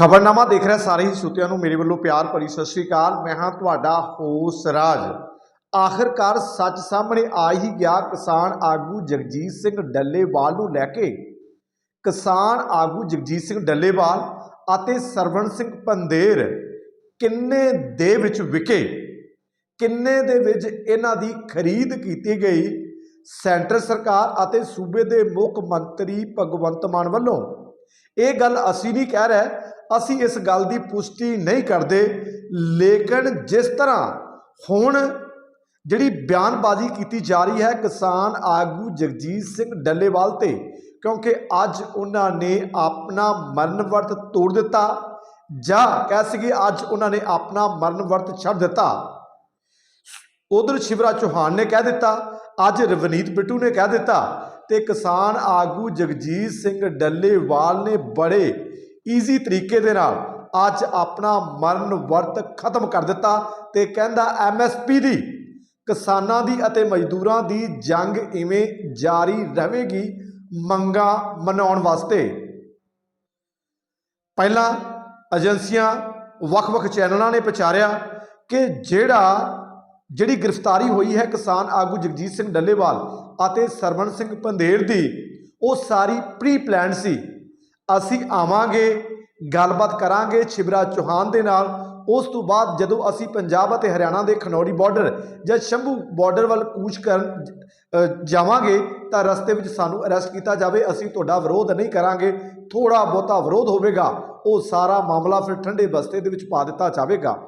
ਖਬਰਨਾਮਾ ਦੇਖ ਰਿਹਾ ਸਾਰੇ ਹੀ ਸਰੋਤਿਆਂ ਨੂੰ ਮੇਰੇ ਵੱਲੋਂ ਪਿਆਰ ਭਰੀ ਸਤਿ ਸ਼੍ਰੀ ਅਕਾਲ। ਮੈਂ ਹਾਂ ਤੁਹਾਡਾ ਹੋਸ ਰਾਜ। ਆਖਰਕਾਰ ਸੱਚ ਸਾਹਮਣੇ ਆ ਹੀ ਗਿਆ ਕਿਸਾਨ ਆਗੂ ਜਗਜੀਤ ਸਿੰਘ ਡੱਲੇਵਾਲ ਨੂੰ ਲੈ ਕੇ। ਕਿਸਾਨ ਆਗੂ ਜਗਜੀਤ ਸਿੰਘ ਡੱਲੇਵਾਲ ਅਤੇ ਸਰਵਣ ਸਿੰਘ ਪੰਦੇਰ ਕਿੰਨੇ ਦੇ ਵਿੱਚ ਵਿਕੇ? ਕਿੰਨੇ ਦੇ ਵਿੱਚ ਇਹਨਾਂ ਦੀ ਖਰੀਦ ਕੀਤੀ ਗਈ? ਸੈਂਟਰ ਸਰਕਾਰ ਅਤੇ ਸੂਬੇ ਦੇ ਮੁੱਖ ਮੰਤਰੀ ਭਗਵੰਤ ਮਾਨ ਵੱਲੋਂ ਇਹ ਗੱਲ ਅਸੀਂ ਨਹੀਂ ਕਹਿ ਰਹੇ, ਅਸੀਂ ਇਸ ਗੱਲ ਦੀ ਪੁਸ਼ਟੀ ਨਹੀਂ ਕਰਦੇ। ਲੇਕਿਨ ਜਿਸ ਤਰ੍ਹਾਂ ਹੁਣ ਜਿਹੜੀ ਬਿਆਨਬਾਜ਼ੀ ਕੀਤੀ ਜਾ ਰਹੀ ਹੈ ਕਿਸਾਨ ਆਗੂ ਜਗਜੀਤ ਸਿੰਘ ਡੱਲੇਵਾਲ ਤੇ, ਕਿਉਂਕਿ ਅੱਜ ਉਹਨਾਂ ਨੇ ਆਪਣਾ ਮਰਨ ਵਰਤ ਤੋੜ ਦਿੱਤਾ, ਜਾਂ ਕਹਿ ਸਕੀਏ ਅੱਜ ਉਹਨਾਂ ਨੇ ਆਪਣਾ ਮਰਨ ਵਰਤ ਛੱਡ ਦਿੱਤਾ। ਉਧਰ ਸ਼ਿਵਰਾਜ ਚੌਹਾਨ ਨੇ ਕਹਿ ਦਿੱਤਾ, ਅੱਜ ਰਵਨੀਤ ਬਿੱਟੂ ਨੇ ਕਹਿ ਦਿੱਤਾ ਤੇ ਕਿਸਾਨ ਆਗੂ ਜਗਜੀਤ ਸਿੰਘ ਡੱਲੇਵਾਲ ਨੇ ਬੜੇ ਈਜ਼ੀ ਤਰੀਕੇ ਦੇ ਨਾਲ ਅੱਜ ਆਪਣਾ ਮਰਨ ਵਰਤ ਖਤਮ ਕਰ ਦਿੱਤਾ ਤੇ ਕਹਿੰਦਾ ਐਮਐਸਪੀ ਦੀ, ਕਿਸਾਨਾਂ ਦੀ ਅਤੇ ਮਜ਼ਦੂਰਾਂ ਦੀ ਜੰਗ ਇਵੇਂ ਜਾਰੀ ਰਹੇਗੀ ਮੰਗਾਂ ਮਨਾਉਣ ਵਾਸਤੇ। ਪਹਿਲਾਂ ਏਜੰਸੀਆਂ ਵੱਖ-ਵੱਖ ਚੈਨਲਾਂ ਨੇ ਪ੍ਰਚਾਰਿਆ ਕਿ ਜਿਹੜਾ ਜਿਹੜੀ ਗ੍ਰਿਫਤਾਰੀ ਹੋਈ ਹੈ ਕਿਸਾਨ ਆਗੂ ਜਗਜੀਤ ਸਿੰਘ ਡੱਲੇਵਾਲ ਅਤੇ ਸਰਵਣ ਸਿੰਘ ਪੰਧੇਰ ਦੀ, ਉਹ ਸਾਰੀ ਪ੍ਰੀ ਪਲਾਨ ਸੀ। ਅਸੀਂ ਆਵਾਂਗੇ, ਗੱਲਬਾਤ ਕਰਾਂਗੇ ਸ਼ਿਵਰਾਜ ਚੌਹਾਨ ਦੇ ਨਾਲ। ਉਸ ਤੋਂ ਬਾਅਦ ਜਦੋਂ ਅਸੀਂ ਪੰਜਾਬ ਅਤੇ ਹਰਿਆਣਾ ਦੇ ਖਨੌਰੀ ਬਾਰਡਰ ਜਾਂ ਸ਼ੰਭੂ ਬਾਰਡਰ ਵੱਲ ਕੂਚ ਕਰਨ ਜਾਵਾਂਗੇ ਤਾਂ ਰਸਤੇ ਵਿੱਚ ਸਾਨੂੰ ਅਰੈਸਟ ਕੀਤਾ ਜਾਵੇ। ਅਸੀਂ ਤੁਹਾਡਾ ਵਿਰੋਧ ਨਹੀਂ ਕਰਾਂਗੇ ਥੋੜਾ ਬਹੁਤਾ ਵਿਰੋਧ ਹੋਵੇਗਾ, ਉਹ ਸਾਰਾ ਮਾਮਲਾ ਫਿਰ ਠੰਡੇ ਬਸਤੇ ਦੇ ਵਿੱਚ ਪਾ ਦਿੱਤਾ ਜਾਵੇਗਾ।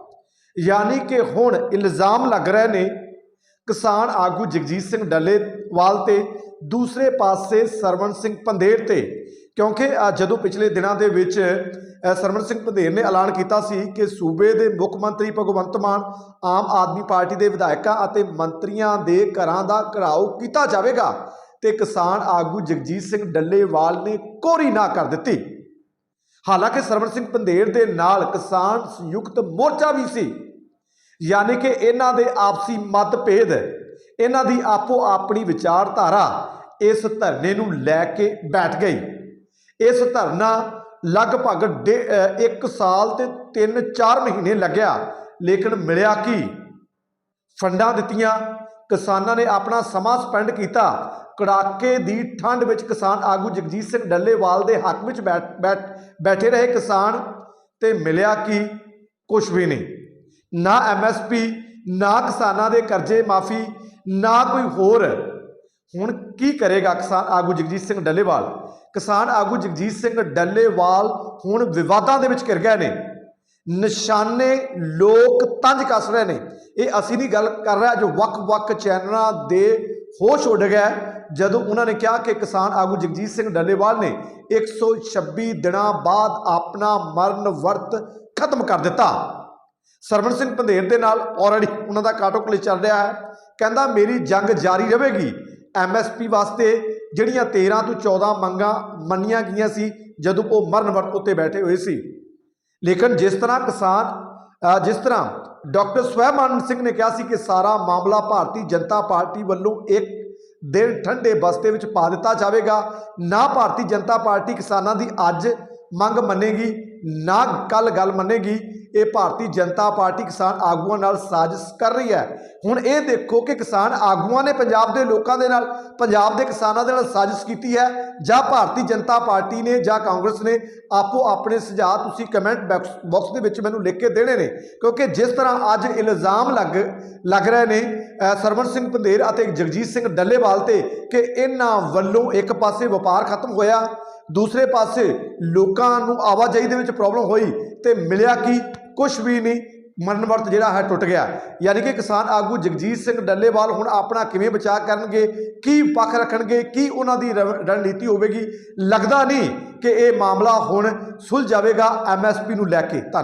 ਯਾਨੀ ਕਿ ਹੁਣ ਇਲਜ਼ਾਮ ਲੱਗ ਰਹੇ ਨੇ। ਕਿਸਾਨ ਆਗੂ ਜਗਜੀਤ ਸਿੰਘ ਡੱਲੇਵਾਲ ਤੇ ਦੂਸਰੇ ਪਾਸੇ ਸਰਵਣ ਸਿੰਘ ਪੰਧੇਰ ਤੇ। ਕਿਉਂਕਿ ਜਦੋਂ ਪਿਛਲੇ ਦਿਨਾਂ ਦੇ ਵਿੱਚ ਸਰਵਣ ਸਿੰਘ ਪੰਧੇਰ ਨੇ ਐਲਾਨ ਕੀਤਾ ਸੀ ਕਿ ਸੂਬੇ ਦੇ ਮੁੱਖ ਮੰਤਰੀ ਭਗਵੰਤ ਮਾਨ ਆਮ ਆਦਮੀ ਪਾਰਟੀ ਦੇ ਵਿਧਾਇਕਾਂ ਅਤੇ ਮੰਤਰੀਆਂ ਦੇ ਘਰਾਂ ਦਾ ਘਰਾਓ ਕੀਤਾ ਜਾਵੇਗਾ ਤੇ ਕਿਸਾਨ ਆਗੂ ਜਗਜੀਤ ਸਿੰਘ ਡੱਲੇਵਾਲ ਨੇ ਕੋਰੀ ਨਾ ਕਰ ਦਿੱਤੀ। ਹਾਲਾਂਕਿ ਸਰਵਣ ਸਿੰਘ ਪੰਧੇਰ ਦੇ ਨਾਲ ਕਿਸਾਨ ਸੰਯੁਕਤ ਮੋਰਚਾ ਵੀ ਸੀ। ਯਾਨੀ ਕਿ ਇਹਨਾਂ ਦੇ ਆਪਸੀ ਮਤਭੇਦ, ਇਹਨਾਂ ਦੀ ਆਪੋ ਆਪਣੀ ਵਿਚਾਰਧਾਰਾ ਇਸ ਧਰਨੇ ਨੂੰ ਲੈ ਕੇ ਬੈਠ ਗਈ। ਇਸ ਧਰਨਾ ਲਗਭਗ 1 ਸਾਲ ਤੇ 3-4 ਮਹੀਨੇ ਲੱਗਿਆ, ਲੇਕਿਨ ਮਿਲਿਆ ਕੀ? ਫੰਡਾਂ ਦਿੱਤੀਆਂ, ਕਿਸਾਨਾਂ ਨੇ ਆਪਣਾ ਸਮਾਂ ਸਪੈਂਡ ਕੀਤਾ ਕੜਾਕੇ ਦੀ ਠੰਡ ਵਿੱਚ ਕਿਸਾਨ ਆਗੂ ਜਗਜੀਤ ਸਿੰਘ ਡੱਲੇਵਾਲ ਦੇ ਹੱਕ ਵਿੱਚ ਬੈਠ ਬੈਠ- ਬੈਠੇ ਰਹੇ ਕਿਸਾਨ ਤੇ ਮਿਲਿਆ ਕਿ? ਕੁਝ ਵੀ ਨਹੀਂ। ਨਾ ਐਮਐਸਪੀ ਨਾ ਕਿਸਾਨਾਂ ਦੇ ਕਰਜ਼ੇ ਮਾਫੀ, ਨਾ ਕੋਈ ਹੋਰ। ਹੁਣ ਕੀ ਕਰੇਗਾ ਕਿਸਾਨ ਆਗੂ ਜਗਜੀਤ ਸਿੰਘ ਡੱਲੇਵਾਲ? ਕਿਸਾਨ ਆਗੂ ਜਗਜੀਤ ਸਿੰਘ ਡੱਲੇਵਾਲ ਹੁਣ ਵਿਵਾਦਾਂ ਦੇ ਵਿੱਚ ਘਿਰ ਗਏ ਨੇ। ਨਿਸ਼ਾਨੇ ਲੋਕ ਤੰਜ ਕੱਸ ਰਹੇ ਨੇ। ਇਹ ਅਸੀਂ ਨਹੀਂ ਗੱਲ ਕਰ ਰਿਹਾ, ਜੋ ਵੱਖ-ਵੱਖ ਚੈਨਲਾਂ ਦੇ ਹੋਸ਼ ਉੱਡ ਗਿਆ। ਜਦੋਂ ਉਹਨਾਂ ਨੇ ਕਿਹਾ ਕਿ ਕਿਸਾਨ ਆਗੂ ਜਗਜੀਤ ਸਿੰਘ ਡੱਲੇਵਾਲ ਨੇ 126 ਦਿਨਾਂ ਬਾਅਦ ਆਪਣਾ ਮਰਨ ਵਰਤ ਖਤਮ ਕਰ ਦਿੱਤਾ। ਸਰਵਣ ਸਿੰਘ ਪੰਧੇਰ ਦੇ ਨਾਲ ਆਲਰੇਡੀ ਉਹਨਾਂ ਦਾ ਕਾਟੋ ਕਲੇ ਚੱਲ ਰਿਹਾ ਹੈ। ਕਹਿੰਦਾ, ਮੇਰੀ ਜੰਗ ਜਾਰੀ ਰਹੇਗੀ। ਐਮਐਸਪੀ ਵਾਸਤੇ ਜਿਹੜੀਆਂ 13 ਤੋਂ 14 ਮੰਗਾਂ ਮੰਨੀਆਂ ਗਈਆਂ ਸੀ, ਜਦੋਂ ਉਹ ਮਰਨ ਵਰਤ ਉੱਤੇ ਬੈਠੇ ਹੋਏ ਸੀ। ਲੇਕਿਨ ਜਿਸ ਤਰ੍ਹਾਂ ਕਿਸਾਨ ਜਿਸ ਤਰ੍ਹਾਂ ਡਾਕਟਰ ਸਵੈਮਾਨ ਸਿੰਘ ਨੇ ਕਿਹਾ ਸੀ ਕਿ ਸਾਰਾ ਮਾਮਲਾ ਭਾਰਤੀ ਜਨਤਾ ਪਾਰਟੀ ਵੱਲੋਂ ਇੱਕ ਦਿਨ ਠੰਡੇ ਬਸਤੇ ਵਿੱਚ ਪਾ ਦਿੱਤਾ ਜਾਵੇਗਾ। ਨਾ ਭਾਰਤੀ ਜਨਤਾ ਪਾਰਟੀ ਕਿਸਾਨਾਂ ਦੀ ਅੱਜ ਮੰਗ ਮੰਨੇਗੀ, ਨਾ ਕੱਲ ਗੱਲ ਮੰਨੇਗੀ। ਇਹ ਭਾਰਤੀ ਜਨਤਾ ਪਾਰਟੀ ਕਿਸਾਨ ਆਗੂਆਂ ਨਾਲ ਸਾਜ਼ਿਸ਼ ਕਰ ਰਹੀ ਹੈ। ਹੁਣ ਇਹ ਦੇਖੋ ਕਿ ਕਿਸਾਨ ਆਗੂਆਂ ਨੇ ਪੰਜਾਬ ਦੇ ਲੋਕਾਂ ਦੇ ਨਾਲ, ਪੰਜਾਬ ਦੇ ਕਿਸਾਨਾਂ ਦੇ ਨਾਲ ਸਾਜ਼ਿਸ਼ ਕੀਤੀ ਹੈ ਜਾਂ ਭਾਰਤੀ ਜਨਤਾ ਪਾਰਟੀ ਨੇ ਜਾਂ ਕਾਂਗਰਸ ਨੇ। ਆਪੋ ਆਪਣੇ ਸੁਝਾਅ ਤੁਸੀਂ ਕਮੈਂਟ ਬਾਕਸ ਦੇ ਵਿੱਚ ਮੈਨੂੰ ਲਿਖ ਕੇ ਦੇਣੇ ਨੇ। ਕਿਉਂਕਿ ਜਿਸ ਤਰ੍ਹਾਂ ਅੱਜ ਇਲਜ਼ਾਮ ਲੱਗ ਲੱਗ ਰਹੇ ਨੇ ਸਰਵਣ ਸਿੰਘ ਪੰਧੇਰ ਅਤੇ ਜਗਜੀਤ ਸਿੰਘ ਡੱਲੇਵਾਲ ਤੇ ਕਿ ਇਹਨਾਂ ਵੱਲੋਂ ਇੱਕ ਪਾਸੇ ਵਪਾਰ ਖਤਮ ਹੋਇਆ, ਦੂਸਰੇ ਪਾਸੇ ਲੋਕਾਂ ਨੂੰ ਆਵਾਜਾਈ ਦੇ ਵਿੱਚ ਪ੍ਰੋਬਲਮ ਹੋਈ ਤੇ ਮਿਲਿਆ ਕੀ? ਕੁਝ ਵੀ ਨਹੀਂ, ਮਰਨ ਵਰਤ ਜਿਹੜਾ ਹੈ ਟੁੱਟ ਗਿਆ। ਯਾਨੀ ਕਿ ਕਿਸਾਨ ਆਗੂ ਜਗਜੀਤ ਸਿੰਘ ਡੱਲੇਵਾਲ ਹੁਣ ਆਪਣਾ ਕਿਵੇਂ ਬਚਾਅ ਕਰਨਗੇ, ਕੀ ਪੱਖ ਰੱਖਣਗੇ, ਕੀ ਉਹਨਾਂ ਦੀ ਰਣਨੀਤੀ ਹੋਵੇਗੀ, ਲੱਗਦਾ ਨਹੀਂ ਕਿ ਇਹ ਮਾਮਲਾ ਹੁਣ ਸੁਲਝ ਜਾਵੇਗਾ ਐਮਐਸਪੀ ਨੂੰ ਲੈ ਕੇ। ਧੰਨ